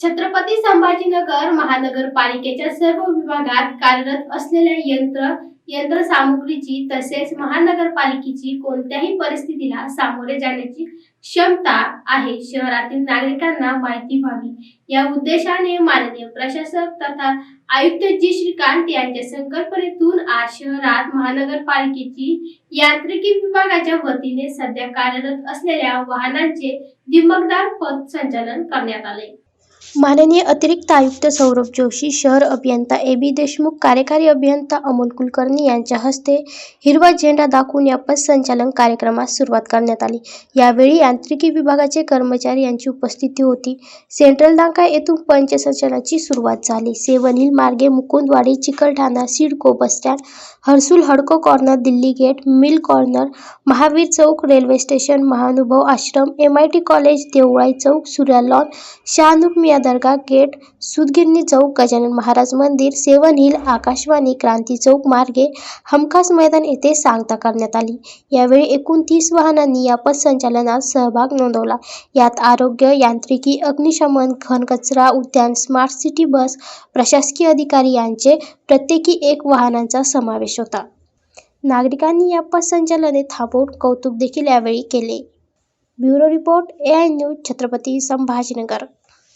छत्रपती संभाजीनगर महानगरपालिकेच्या सर्व विभागात कार्यरत असलेल्या यंत्र यंत्रसामुग्रीची तसेच महानगरपालिकेची कोणत्याही परिस्थितीला सामोरे जाण्याची क्षमता आहे शहरातील नागरिकांना माहिती व्हावी. या उद्देशाने माननीय प्रशासक तथा आयुक्त जी. श्रीकांत यांच्या संकल्पनेतून आज शहरात महानगरपालिकेची यांत्रिकी विभागाच्या वतीने सध्या कार्यरत असलेल्या वाहनांचे दिमकदार पथ संचालन करण्यात आले. माननीय अतिरिक्त आयुक्त सौरभ जोशी शहर अभियंता ए बी देशमुख कार्यकारी अभियंता अमोल कुलकर्णी यांच्या हस्ते हिरवा झेंडा दाखवून या पथसंचालन कार्यक्रमास सुरुवात करण्यात आली. यावेळी यांत्रिकी विभागाचे कर्मचारी यांची उपस्थिती होती. सेंट्रल डांका येथून पंचसंचलनाची सुरुवात झाली. सेवन हिल मार्गे मुकुंदवाडी चिकलठाणा सिडको बस स्टँड हर्सुल हडको corner Delhi gate mill corner Mahavir Chowk railway station Mahanubhav Ashram M I T college Deolai Chowk Surya lawn Shahanur Miyan Dargah gate Sudgirni Chowk Gajanan Maharaj Mandir seven hill Akashvani Kranti Chowk मार्गे हमखास मैदान येथे सांगता करण्यात आली. यावेळी एकूण तीस वाहनांनी या पथसंचालनात सहभाग नोंदवला. यात आरोग्य यांत्रिकी अग्निशमन घनकचरा उद्यान स्मार्ट सिटी बस प्रशासकीय अधिकारी यांचे प्रत्येकी एक वाहनांचा समावेश होता. नागरिकांनी या पथसंचालने थांबवून कौतुक देखील यावेळी केले. Bureau report A I news Chhatrapati Sambhajinagar.